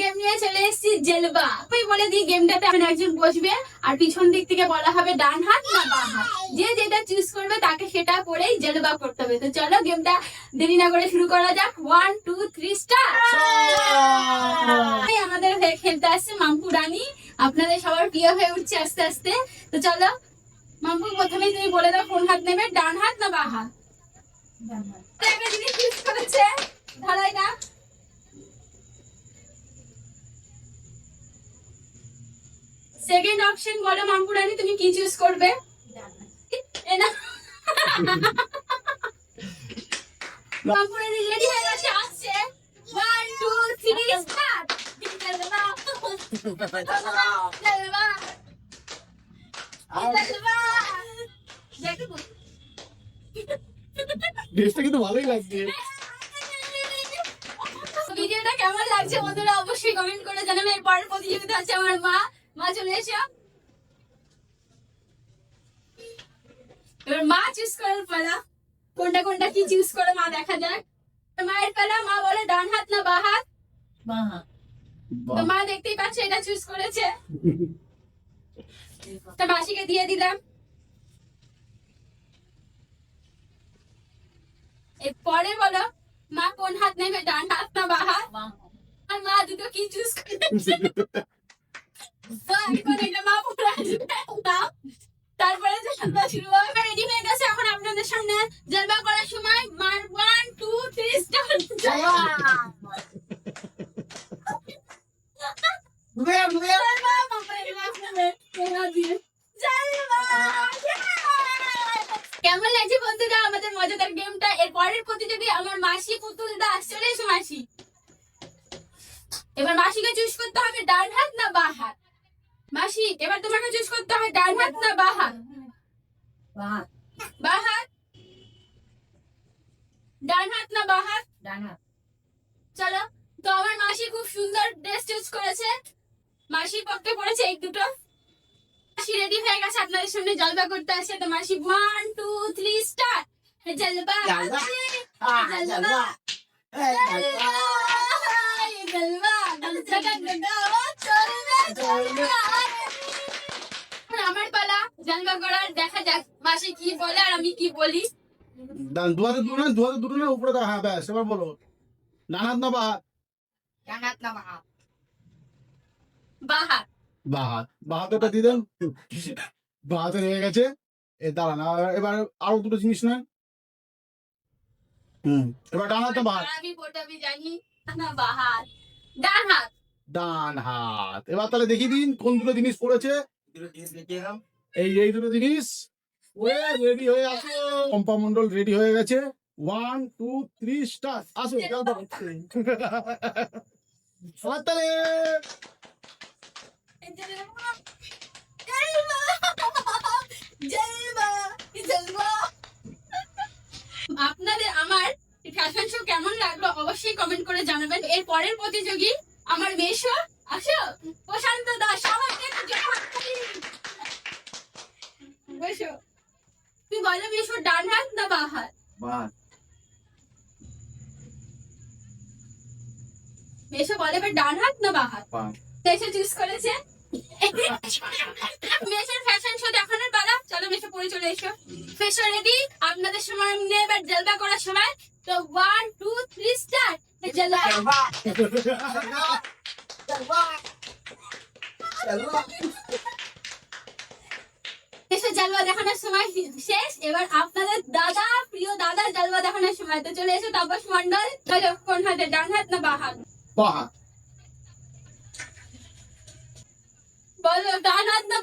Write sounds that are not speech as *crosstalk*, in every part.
Game নিয়ে চলে এসেছি জেলবা। আমি বলে দিই গেমটাতে এখন একজন বসবে আর পিছন দিক থেকে বলা হবে ডান হাত না বাম হাত। যে যেটা চুজ করবে তাকে সেটা করেই জেলবা করতে হবে। তো চলো গেমটা দেরি না করে শুরু করা যাক। ওয়ান টু থ্রি স্টার আমাদের হয়ে খেলতে আসছে মাম্পু রানী। আপনাদের সবার প্রিয় হয়ে উঠছে আস্তে আস্তে। তো চলো মাম্পু প্রথমেই তুমি বলে দাও কোন হাত নেবে ডান হাত না বা হাত? তো একটা জিনিস চুজ করেছে ঢালাই না সেকেন্ড অপশন বলো মাম্পু রানী তুমি কি চুজ করবে? এ না মাম্পু রেডি হয়ে গেছে? আসছে। ওয়ান টু থ্রি স্টার্ট ড্রেসটা কিন্তু ভালোই লাগছে। ভিডিওটা কেমন লাগছে বন্ধুরা? অবশ্যই কমেন্ট করে জানাবে। এর পরের প্রতিযোগিতা আছে আমার মা। মা চলে এসো। এবার মা চুজ করার পালা। কোনটা কোনটা কি চুজ করে মা দেখা যাক। মায়ের পালা মা বলে ডান হাত না বা হাত? তো মা দেখতেই পাচ্ছে এটা চুজ করেছে। তা মাসিকে দিয়ে দিলাম। এরপরে বলো মা কোন হাত নেবে ডান হাত না বা হাত? আর মা দুটো কি চুজ করেছে *laughs* তারপরে যে খেলা শুরু হবে রেডি হয়ে গেছে এখন আপনাদের সামনে জলবা করার সময় মার ওয়ান টু থ্রি স্টার্ট কেমন লাগছে বন্ধুরা আমাদের মজাদার গেমটা এর পরের প্রতিযোগী আমার মাসি পুতুল দাস চলে এসো মাসি এবার মাসিকে চুজ করতে হবে হাত মাসি এবার তোমাকে চুজ করতে হবে ডান হাত না বা হাত বা হাত ডান হাত না বা হাত চলো তো আমার মাসি খুব সুন্দর ড্রেস চুজ করেছে। মাসির পক্ষে পড়েছে এই দুটো। মাসি রেডি হয়ে গেছে আপনাদের সামনে জলবা করতে আসছে। তো মাসি ওয়ান টু থ্রি স্টার্ট জলবা জলবা। জলবা। জলবা। জলবা জলবা জলবা চলবে চলবে এখন আমার পালা জলবা করার দেখা যাক মাসি কি বলে আর আমি কি বলি। ডান দুটো না দু দুটো না উপরে দাও হ্যাঁ ব্যাস এবার বলো। ডান না বা হাত বাহা বা হাত বা হাতেটা দিয়ে দেন। বা হাতে গেছে। এ দাঁড়ান এবার আরও দুটো জিনিস নেন। হুম এবার ডান হাত না বা হাত আমি জানি না বাহাত। ডান হাত। ডান হাত। এবার তাহলে দেখিয়ে দিন কোন দুটো জিনিস পড়েছে। এই এই দুটো জিনিস রেডি হয়ে আছে পম্পা মন্ডল রেডি হয়ে গেছে। ওয়ান টু থ্রি স্টার আসো তাহলে আপনাদের আমার ফ্যাশন শো কেমন লাগল অবশ্যই কমেন্ট করে জানাবেন। এর পরের প্রতিযোগী আমার মেশো আসো। প্রশান্ত দাস সবাইকে। বসো। তুই বলো মেশো ডান হাত না বা হাত? মেশো বলে এবার ডান হাত না বা হাত? মেশো চুজ করেছে। মেশোর ফ্যাশন শো দেখানোর পালা। চলো মেশো পরে চলে এসো। ফেশো রেডি আপনাদের সামনে এবার জলবা করার সময়। তো ওয়ান টু থ্রি স্টার্ট জলবা। এসে জালবা। দেখানোর সময় শেষ। এবার আপনাদের দাদা প্রিয় দাদা জালবা দেখানোর সময়। তো চলে এসো তাপস মন্ডল চলো কোন হাতে ডান হাত না বা হাত? বলো ডান হাত না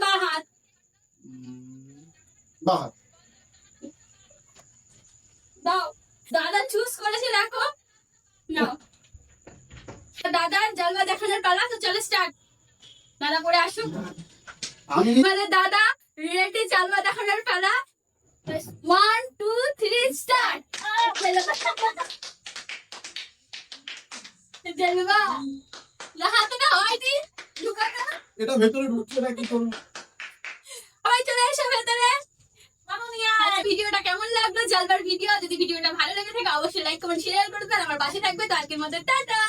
দাও। দাদা চুজ করেছে দেখো। নাও। দাদার জালবা দেখানোর পালা তো চলো স্টার্ট দাদা পরে আসুক। আমি মানে দাদা রেডি জালবা দেখানোর পালা। ওয়ান টু থ্রি স্টার্ট জালবা না হাতে না? দি ঢুকাতে না। এটা ভেতরে ঢুকছে না কি করব সবাই চলে এসো ভেতরে। ভিডিওটা কেমন লাগল জালবার ভিডিও? যদি ভিডিওটা ভালো লেগে থাকে অবশ্যই লাইক কমেন্ট শেয়ার করবেন আমার পাশে থাকবে তো আজকের মধ্যে টাটা!